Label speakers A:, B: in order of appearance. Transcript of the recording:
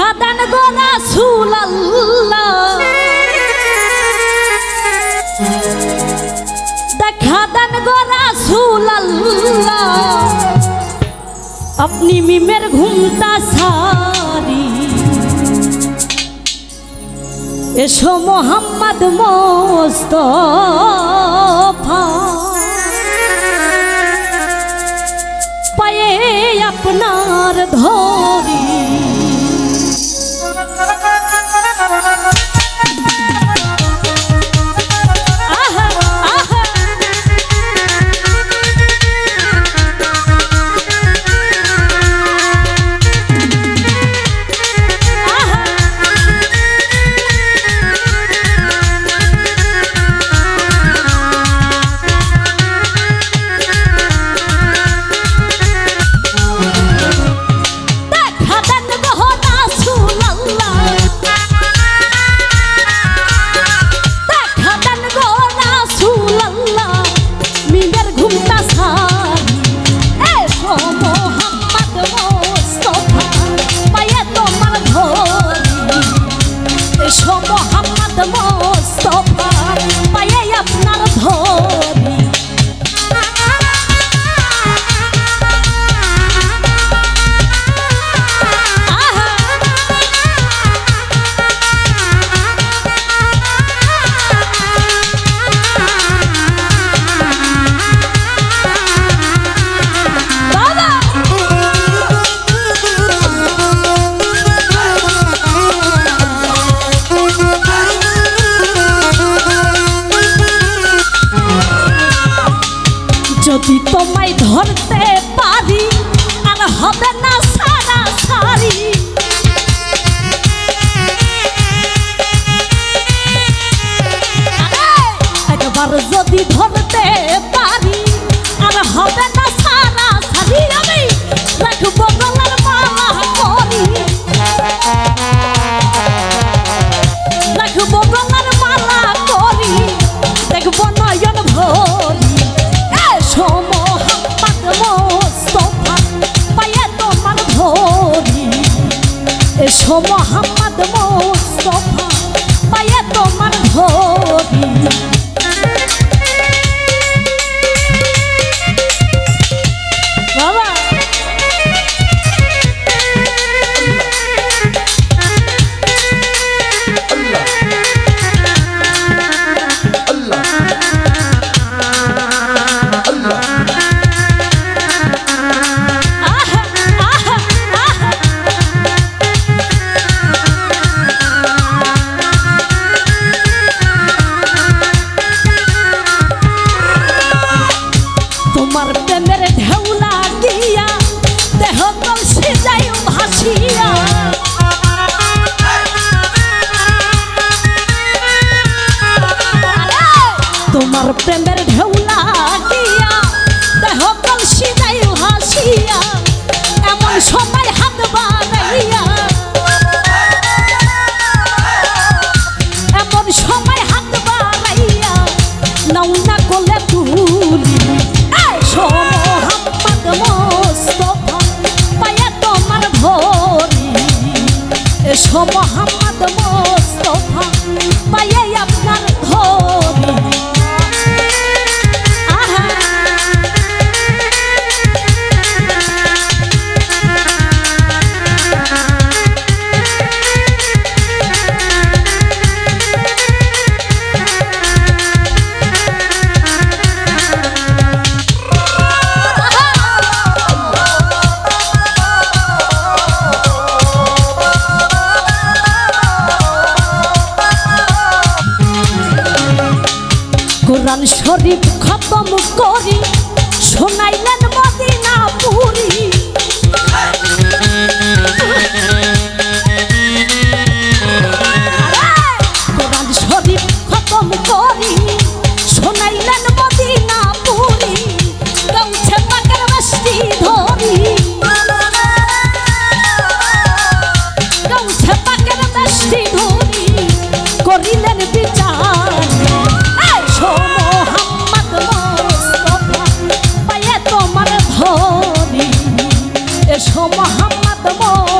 A: খাদান গোরা সুলাল্লাহ খাদান গোরা সুলাল্লাহ আপনি মিমের ঘুমতা সারি। এসো মোহাম্মদ মোস্তফা। পায়ে আপনার ধর যদি তোমায় ধরতে পারি আর হবে না সারা সারি। একবার যদি ধর মোহাম্মদ মোহন কোরআন শরীফ খতম করি শোনাইলেন 的梦。